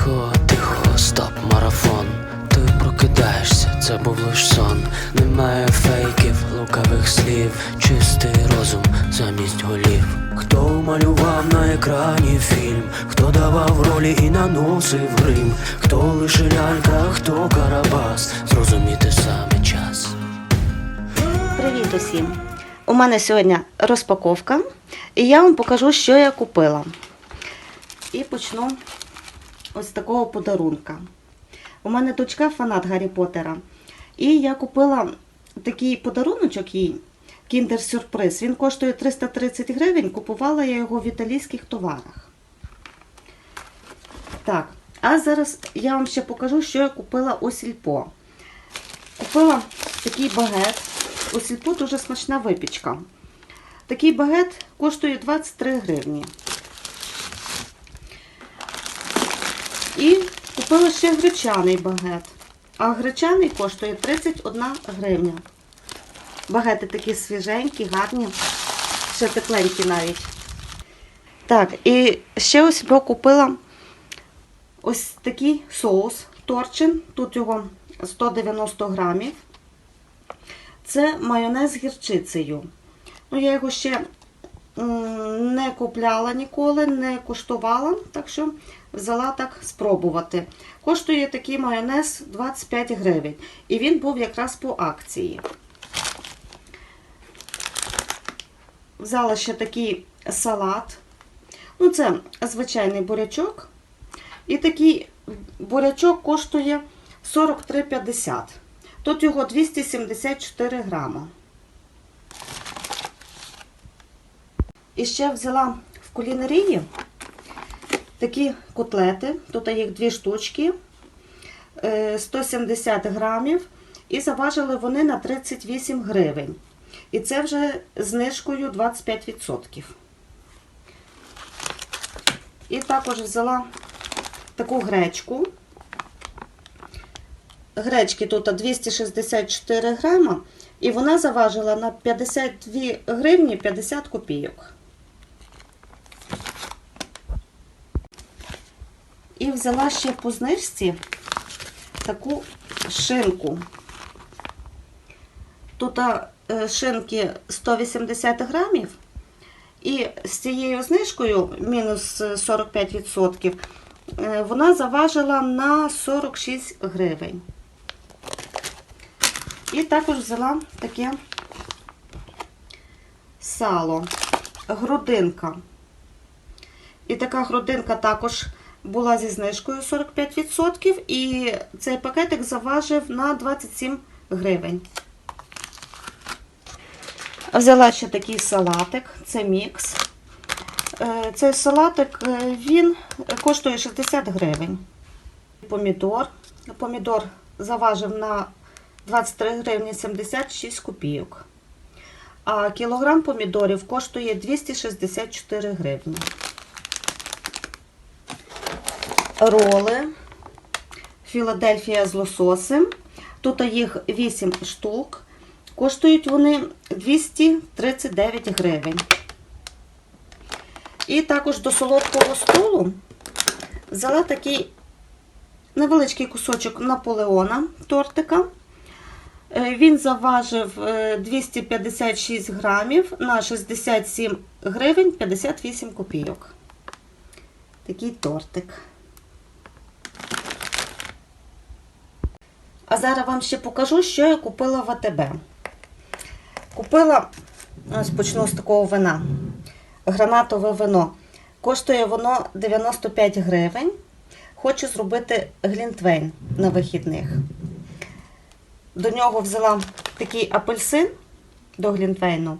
Тихо, тихо, стоп, марафон. Ти прокидаєшся, це був лиш сон. Немає фейків, лукавих слів, чистий розум замість голів. Хто малював на екрані фільм, хто давав ролі і наносив грим, хто лише лялька, хто карабас, зрозуміти саме час. Привіт усім! У мене сьогодні розпаковка, і я вам покажу, що я купила. І почну ось такого подарунка. У мене дочка фанат Гаррі Поттера. І я купила такий подаруночок їй, Kinder Сюрприз. Він коштує 330 гривень. Купувала я його в італійських товарах. Так, а зараз я вам ще покажу, що я купила у Сільпо. Купила такий багет. У сільпо дуже смачна випічка. Такий багет коштує 23 гривні. І купила ще гречаний багет. А гречаний коштує 31 гривня. Багети такі свіженькі, гарні, ще тепленькі навіть. Так, і ще ось я купила ось такий соус торчин. Тут його 190 грамів. Це майонез з гірчицею. Ну, я його ще не купляла ніколи, не куштувала, так що взяла так спробувати. Коштує такий майонез 25 гривень. І він був якраз по акції. Взяла ще такий салат. Ну, це звичайний бурячок. І такий бурячок коштує 43,50. Тут його 274 грама. І ще взяла в кулінарії такі котлети. Тут їх дві штучки, е, 170 грамів. І заважили вони на 38 гривень. І це вже знижкою 25%. І також взяла таку гречку. Гречки тут 264 грама, і вона заважила на 52 гривні 50 копійок. І взяла ще по знижці таку шинку. Тут е, шинки 180 грамів, і з цією знижкою, мінус 45%, е, вона заважила на 46 гривень. І також взяла таке сало, грудинка. І така грудинка також була зі знижкою 45%, і цей пакетик заважив на 27 гривень. Взяла ще такий салатик, це мікс. Е, Цей салатик е, він коштує 60 гривень. Помідор. Помідор заважив на 23 гривні 76 копійок. А кілограм помідорів коштує 264 гривні. Роли. Філадельфія з лососем. Тут їх 8 штук. Коштують вони 239 гривень. І також до солодкого столу взяла такий невеличкий кусочок Наполеона тортика. Е, Він заважив е, 256 грамів на 67 гривень 58 копійок. Такий тортик. А зараз вам ще покажу, що я купила в АТБ. Купила, ось почну з такого вина. Гранатове вино. Коштує воно 95 гривень. Хочу зробити глінтвейн на вихідних. До нього взяла такий апельсин до глінтвейну.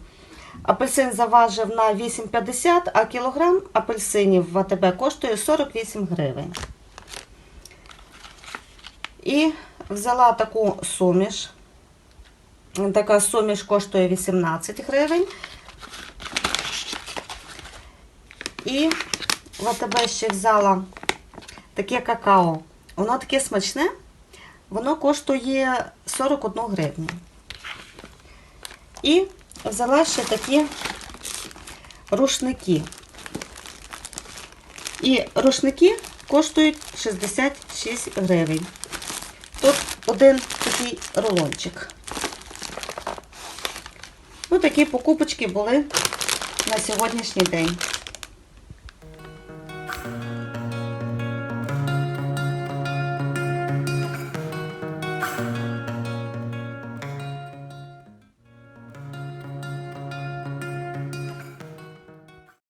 Апельсин заважив на 8,50, а кілограм апельсинів в АТБ коштує 48 гривень. І взяла таку суміш. Така суміш коштує 18 гривень. І в АТБ ще взяла таке какао. Воно таке смачне, воно коштує 41 гривню. І взяла ще такі рушники. І рушники коштують 66 гривень. Тут один такий рулончик. Ось такі покупочки були на сьогоднішній день.